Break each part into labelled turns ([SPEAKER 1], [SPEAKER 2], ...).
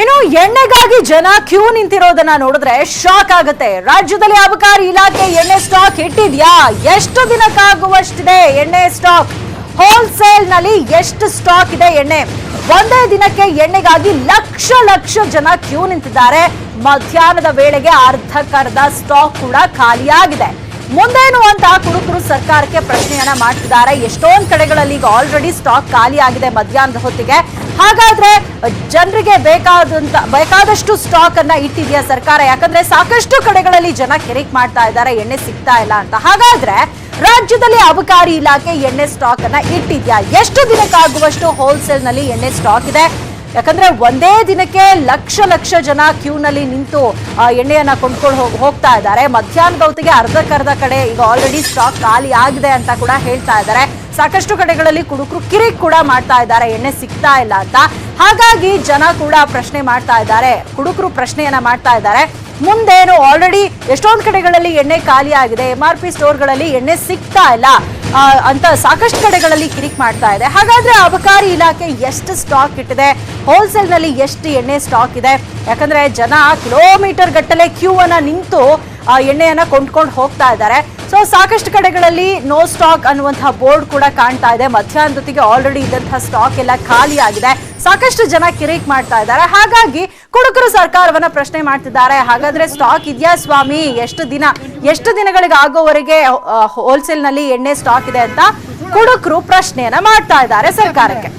[SPEAKER 1] ಇನ್ನು ಎಣ್ಣೆಗಾಗಿ ಜನ ಕ್ಯೂ ನಿಂತಿರೋದನ್ನ ನೋಡಿದ್ರೆ ಶಾಕ್ ಆಗುತ್ತೆ. ರಾಜ್ಯದಲ್ಲಿ ಅಬಕಾರಿ ಇಲಾಖೆ ಎಣ್ಣೆ ಸ್ಟಾಕ್ ಇಟ್ಟಿದ್ಯಾ? ಎಷ್ಟು ದಿನಕ್ಕಾಗುವಷ್ಟಿದೆ ಎಣ್ಣೆ ಸ್ಟಾಕ್ ಹೋಲ್ಸೇಲ್ನಲ್ಲಿ ಎಷ್ಟು ಸ್ಟಾಕ್ ಇದೆ ಎಣ್ಣೆ? ಒಂದೇ ದಿನಕ್ಕೆ ಎಣ್ಣೆಗಾಗಿ ಲಕ್ಷ ಲಕ್ಷ ಜನ ಕ್ಯೂ ನಿಂತಿದ್ದಾರೆ. ಮಧ್ಯಾಹ್ನದ ವೇಳೆಗೆ ಅರ್ಧಕ್ಕರ್ಧ ಸ್ಟಾಕ್ ಕೂಡ ಖಾಲಿಯಾಗಿದೆ. ಮುಂದೇನು ಅಂತ ಕುರುಕುರು ಸರ್ಕಾರಕ್ಕೆ ಪ್ರಶ್ನೆಯನ್ನ ಮಾಡ್ತಿದ್ದಾರೆ. ಎಷ್ಟೊಂದ್ ಕಡೆಗಳಲ್ಲಿ ಈಗ ಆಲ್ರೆಡಿ ಸ್ಟಾಕ್ ಖಾಲಿ ಆಗಿದೆ ಮಧ್ಯಾಹ್ನದ ಹೊತ್ತಿಗೆ. ಹಾಗಾದ್ರೆ ಜನರಿಗೆ ಬೇಕಾದಂತ, ಬೇಕಾದಷ್ಟು ಸ್ಟಾಕ್ ಅನ್ನ ಇಟ್ಟಿದೆಯಾ ಸರ್ಕಾರ? ಯಾಕಂದ್ರೆ ಸಾಕಷ್ಟು ಕಡೆಗಳಲ್ಲಿ ಜನ ಕೆರೆಕ್ ಮಾಡ್ತಾ ಇದ್ದಾರೆ, ಎಣ್ಣೆ ಸಿಗ್ತಾ ಇಲ್ಲ ಅಂತ. ಹಾಗಾದ್ರೆ, ರಾಜ್ಯದಲ್ಲಿ ಅಬಕಾರಿ ಇಲಾಖೆ ಎಣ್ಣೆ ಸ್ಟಾಕ್ ಅನ್ನ ಇಟ್ಟಿದ್ಯಾ? ಎಷ್ಟು ದಿನಕ್ಕಾಗುವಷ್ಟು ಹೋಲ್ಸೇಲ್ನಲ್ಲಿ ಎಣ್ಣೆ ಸ್ಟಾಕ್ ಇದೆ? ಯಾಕಂದ್ರೆ ಒಂದೇ ದಿನಕ್ಕೆ ಲಕ್ಷ ಲಕ್ಷ ಜನ ಕ್ಯೂನಲ್ಲಿ ನಿಂತು ಎಣ್ಣೆಯನ್ನ ಕೊಂಡ್ಕೊಂಡು ಹೋಗ್- ಹೋಗ್ತಾ ಇದ್ದಾರೆ. ಮಧ್ಯಾಹ್ನದ ಹೊತ್ತಿಗೆ ಅರ್ಧಕ್ಕರ್ಧ ಕಡೆ ಈಗ ಆಲ್ರೆಡಿ ಸ್ಟಾಕ್ ಖಾಲಿ ಆಗಿದೆ ಅಂತ ಕೂಡ ಹೇಳ್ತಾ ಇದ್ದಾರೆ. ಸಾಕಷ್ಟು ಕಡೆಗಳಲ್ಲಿ ಕುಡುಕರು ಕಿರಿಕ್ ಕೂಡ ಮಾಡ್ತಾ ಇದ್ದಾರೆ. ಎಣ್ಣೆ ಸಿಗ್ತಾ ಇಲ್ಲ ಅಂತ. ಹಾಗಾಗಿ ಜನ ಕೂಡ ಪ್ರಶ್ನೆ ಮಾಡ್ತಾ ಇದ್ದಾರೆ. ಕುಡುಕರು ಪ್ರಶ್ನೆಯನ್ನ ಮಾಡ್ತಾ ಇದ್ದಾರೆ. ಮುಂದೇನು ಆಲ್ರೆಡಿ ಎಷ್ಟೊಂದು ಕಡೆಗಳಲ್ಲಿ ಎಣ್ಣೆ ಖಾಲಿ ಆಗಿದೆ. ಎಂ ಆರ್ ಪಿ ಸ್ಟೋರ್ಗಳಲ್ಲಿ ಎಣ್ಣೆ ಸಿಗ್ತಾ ಇಲ್ಲ. ಅಂತ ಸಾಕಷ್ಟು ಕಡೆಗಳಲ್ಲಿ ಕಿರಿಕ್ ಮಾಡ್ತಾ ಇದೆ. ಹಾಗಾದ್ರೆ ಅಬಕಾರಿ ಇಲಾಖೆ ಎಷ್ಟು ಸ್ಟಾಕ್ ಇಟ್ಟಿದೆ? ಹೋಲ್ಸೇಲ್ನಲ್ಲಿ ಎಷ್ಟು ಎಣ್ಣೆ ಸ್ಟಾಕ್ ಇದೆ? ಯಾಕಂದ್ರೆ ಜನ ಕಿಲೋಮೀಟರ್ ಗಟ್ಟಲೆ ಕ್ಯೂ ಅನ್ನ ನಿಂತು ಆ ಎಣ್ಣೆಯನ್ನ ಕೊಂಡ್ಕೊಂಡು ಹೋಗ್ತಾ ಇದ್ದಾರೆ. ಸೊ ಸಾಕಷ್ಟು ಕಡೆಗಳಲ್ಲಿ ನೋ ಸ್ಟಾಕ್ ಅನ್ನುವಂತಹ ಬೋರ್ಡ್ ಕೂಡ ಕಾಣ್ತಾ ಇದೆ. ಮಧ್ಯಾಹ್ನದೊತ್ತಿಗೆ ಆಲ್ರೆಡಿ ಇದ್ದಂತಹ ಸ್ಟಾಕ್ ಎಲ್ಲ ಖಾಲಿ ಆಗಿದೆ. ಸಾಕಷ್ಟು ಜನ ಕಿರಿಕ್ ಮಾಡ್ತಾ ಇದ್ದಾರೆ. ಹಾಗಾಗಿ ಕುಡುಕರು ಸರ್ಕಾರವನ್ನ ಪ್ರಶ್ನೆ ಮಾಡ್ತಿದ್ದಾರೆ. ಹಾಗಾದ್ರೆ ಸ್ಟಾಕ್ ಇದೆಯಾ ಸ್ವಾಮಿ? ಎಷ್ಟು ದಿನ, ಎಷ್ಟು ದಿನಗಳಿಗೆ ಆಗೋವರೆಗೆ ಹೋಲ್ಸೇಲ್ನಲ್ಲಿ ಎಣ್ಣೆ ಸ್ಟಾಕ್ ಇದೆ ಅಂತ ಕುಡುಕರು ಪ್ರಶ್ನೆಯನ್ನ ಮಾಡ್ತಾ ಇದ್ದಾರೆ ಸರ್ಕಾರಕ್ಕೆ.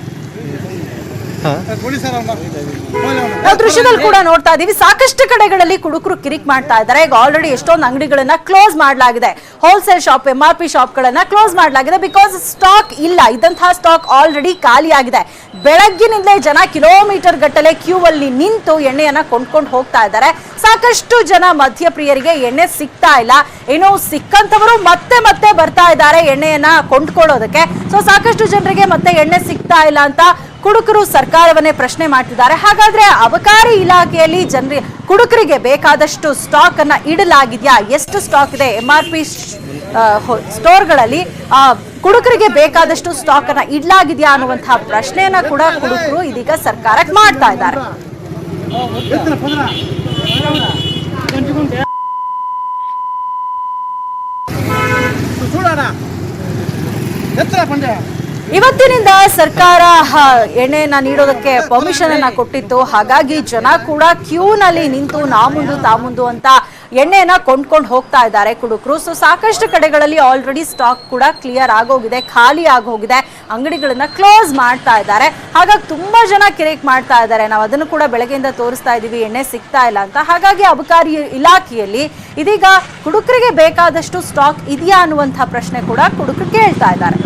[SPEAKER 1] ನಾವು ದೃಶ್ಯದಲ್ಲಿ ಕೂಡ ನೋಡ್ತಾ ಇದೀವಿ. ಸಾಕಷ್ಟು ಕಡೆಗಳಲ್ಲಿ ಕುಡುಕರು ಕಿರಿಕ್ ಮಾಡ್ತಾ ಇದ್ದಾರೆ. ಈಗ ಆಲ್ರೆಡಿ ಎಷ್ಟೊಂದು ಅಂಗಡಿಗಳನ್ನ ಕ್ಲೋಸ್ ಮಾಡಲಾಗಿದೆ. Wholesale shop M R P ಶಾಪ್ಗಳನ್ನ close ಮಾಡಲಾಗಿದೆ ಬಿಕಾಸ್ ಸ್ಟಾಕ್ ಇಲ್ಲ. ಇದ್ದಂತಹ ಸ್ಟಾಕ್ ಆಲ್ರೆಡಿ ಖಾಲಿಯಾಗಿದೆ. ಆಗಿದೆ ಬೆಳಗ್ಗಿನಿಂದಲೇ ಜನ ಕಿಲೋಮೀಟರ್ ಗಟ್ಟಲೆ ಕ್ಯೂ ಅಲ್ಲಿ ನಿಂತು ಎಣ್ಣೆಯನ್ನ ಕೊಂಡ್ಕೊಂಡು ಹೋಗ್ತಾ ಇದ್ದಾರೆ. ಸಾಕಷ್ಟು ಜನ ಮಧ್ಯಪ್ರಿಯರಿಗೆ ಎಣ್ಣೆ ಸಿಗ್ತಾ ಇಲ್ಲ. ಇನ್ನು ಸಿಕ್ಕಂತವರು ಮತ್ತೆ ಮತ್ತೆ ಬರ್ತಾ ಇದ್ದಾರೆ ಎಣ್ಣೆಯನ್ನ ಕೊಂಡ್ಕೊಳ್ಳೋದಕ್ಕೆ. ಸೊ ಸಾಕಷ್ಟು ಜನರಿಗೆ ಮತ್ತೆ ಎಣ್ಣೆ ಸಿಗ್ತಾ ಇಲ್ಲ ಅಂತ ಕುಡುಕರು ಸರ್ಕಾರವನ್ನೇ ಪ್ರಶ್ನೆ ಮಾಡ್ತಿದ್ದಾರೆ. ಹಾಗಾದ್ರೆ ಅಬಕಾರಿ ಇಲಾಖೆಯಲ್ಲಿ ಜನರಿ, ಕುಡುಕರಿಗೆ ಬೇಕಾದಷ್ಟು ಸ್ಟಾಕ್ ಅನ್ನ ಇಡಲಾಗಿದೆಯಾ? ಎಷ್ಟು ಸ್ಟಾಕ್ ಇದೆ? ಎಂ ಆರ್ ಪಿ ಸ್ಟೋರ್ಗಳಲ್ಲಿ ಕುಡುಕರಿಗೆ ಬೇಕಾದಷ್ಟು ಸ್ಟಾಕ್ ಅನ್ನ ಇಡಲಾಗಿದೆಯಾ ಅನ್ನುವಂತಹ ಪ್ರಶ್ನೆಯನ್ನ ಕೂಡ ಕುಡುಕರು ಇದೀಗ ಸರ್ಕಾರಕ್ಕೆ ಮಾಡ್ತಾ ಇದ್ದಾರೆ.
[SPEAKER 2] ಎತ್ತರ
[SPEAKER 1] ಇವತ್ತಿನಿಂದ ಸರ್ಕಾರ ಎಣ್ಣೆಯನ್ನ ನೀಡೋದಕ್ಕೆ ಪರ್ಮಿಷನ್ ಅನ್ನ ಕೊಟ್ಟಿತ್ತು. ಹಾಗಾಗಿ ಜನ ಕೂಡ ಕ್ಯೂನಲ್ಲಿ ನಿಂತು ನಾ ಮುಂದು ತಾ ಮುಂದು ಅಂತ ಎಣ್ಣೆಯನ್ನ ಕೊಂಡ್ಕೊಂಡು ಹೋಗ್ತಾ ಇದ್ದಾರೆ. ಕುಡುಕರು. ಸೊ ಸಾಕಷ್ಟು ಕಡೆಗಳಲ್ಲಿ ಆಲ್ರೆಡಿ ಸ್ಟಾಕ್ ಕೂಡ ಕ್ಲಿಯರ್ ಆಗೋಗಿದೆ, ಖಾಲಿ ಆಗೋಗಿದೆ. ಅಂಗಡಿಗಳನ್ನ ಕ್ಲೋಸ್ ಮಾಡ್ತಾ ಇದ್ದಾರೆ. ಹಾಗಾಗಿ ತುಂಬಾ ಜನ ಕಿರೇಕ್ ಮಾಡ್ತಾ ಇದ್ದಾರೆ. ನಾವು ಅದನ್ನು ಕೂಡ ಬೆಳಗ್ಗೆಯಿಂದ ತೋರಿಸ್ತಾ ಇದೀವಿ. ಎಣ್ಣೆ ಸಿಗ್ತಾ ಇಲ್ಲ ಅಂತ. ಹಾಗಾಗಿ ಅಬಕಾರಿ ಇಲಾಖೆಯಲ್ಲಿ ಇದೀಗ ಕುಡುಕರಿಗೆ ಬೇಕಾದಷ್ಟು ಸ್ಟಾಕ್ ಇದೆಯಾ ಅನ್ನುವಂಥ ಪ್ರಶ್ನೆ ಕೂಡ ಕುಡುಕರು ಕೇಳ್ತಾ ಇದ್ದಾರೆ.